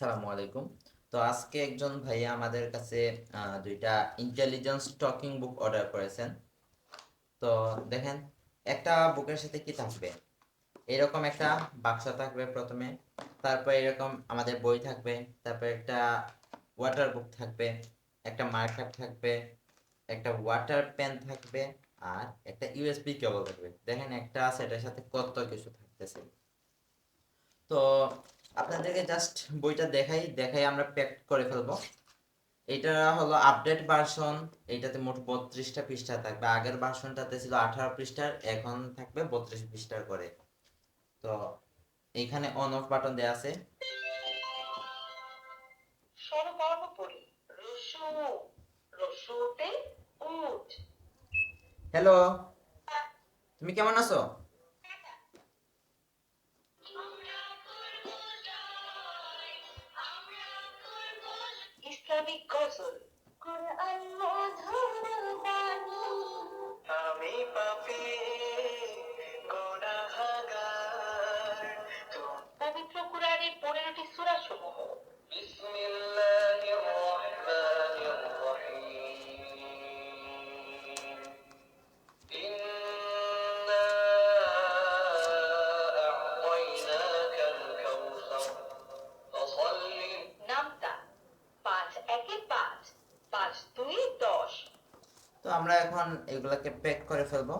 আসসালামু আলাইকুম। তো আজকে একজন ভাইয়া আমাদের কাছে দুইটা ইন্টেলিজেন্স টকিং বুক অর্ডার করেছেন। তো দেখেন, একটা বুকের সাথে কি থাকবে? এরকম একটা বাক্স থাকবে প্রথমে, তারপর এরকম আমাদের বই থাকবে, তারপর একটা ওয়াটার বুক থাকবে, একটা মার্কার থাকবে, একটা ওয়াটার পেন থাকবে, আর একটা ইউএসবি কেবল থাকবে। দেখেন একটা সেটার সাথে কত কিছু থাকতেছে। তো আপনাদেরকে জাস্ট বইটা দেখাই দেখাই আমরা প্যাক করে ফেলব। এটা হলো আপডেট ভার্সন এইটাতে মোট বত্রিশটা পৃষ্ঠা থাকবে। আগের ভার্সনটাতে ছিল আঠারো পৃষ্ঠার এখন থাকবে বত্রিশ পৃষ্ঠার করে। তো এখানে অন অফ বাটন দেওয়া আছে। হ্যালো তুমি কেমন আছো? ইসলামিক গজল কোরআন মধুর বাণী আমরা এখন এগুলাকে প্যাক করে ফেলব।